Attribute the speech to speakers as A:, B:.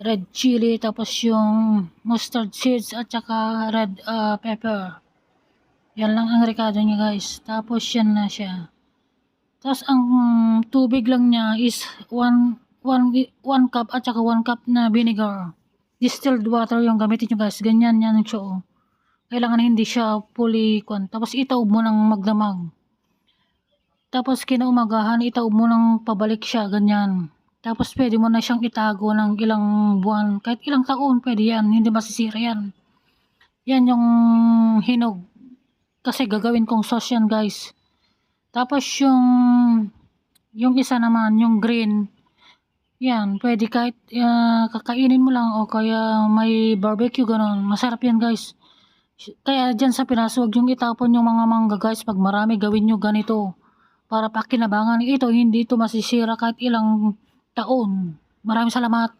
A: red chili, tapos yung mustard seeds at saka red ah, pepper. Yan lang ang rekado niya guys. Tapos yan na siya. Tapos ang tubig lang niya is 1 1 1 cup at saka 1 cup na vinegar. Distilled water yung gamitin nyo guys. Ganyan yan siya oh. Kailangan hindi siya fully kwan. Tapos itaob mo ng magdamag. Tapos kinaumagahan, itaob mo ng pabalik siya, ganyan. Tapos pwede mo na siyang itago ng ilang buwan, kahit ilang taon, pwede yan, hindi masisira yan. Yan yung hinog. Kasi gagawin kong sauce yan guys. Tapos yung, yung isa naman, yung green, yan, pwede kahit ah, kakainin mo lang o kaya may barbecue ganon. Masarap yan guys. Kaya dyan sa Pinas, huwag yung itapon yung mga mangga guys. Pag marami, gawin nyo ganito. Para pakinabangan ito, hindi ito masisira kahit ilang taon. Maraming salamat.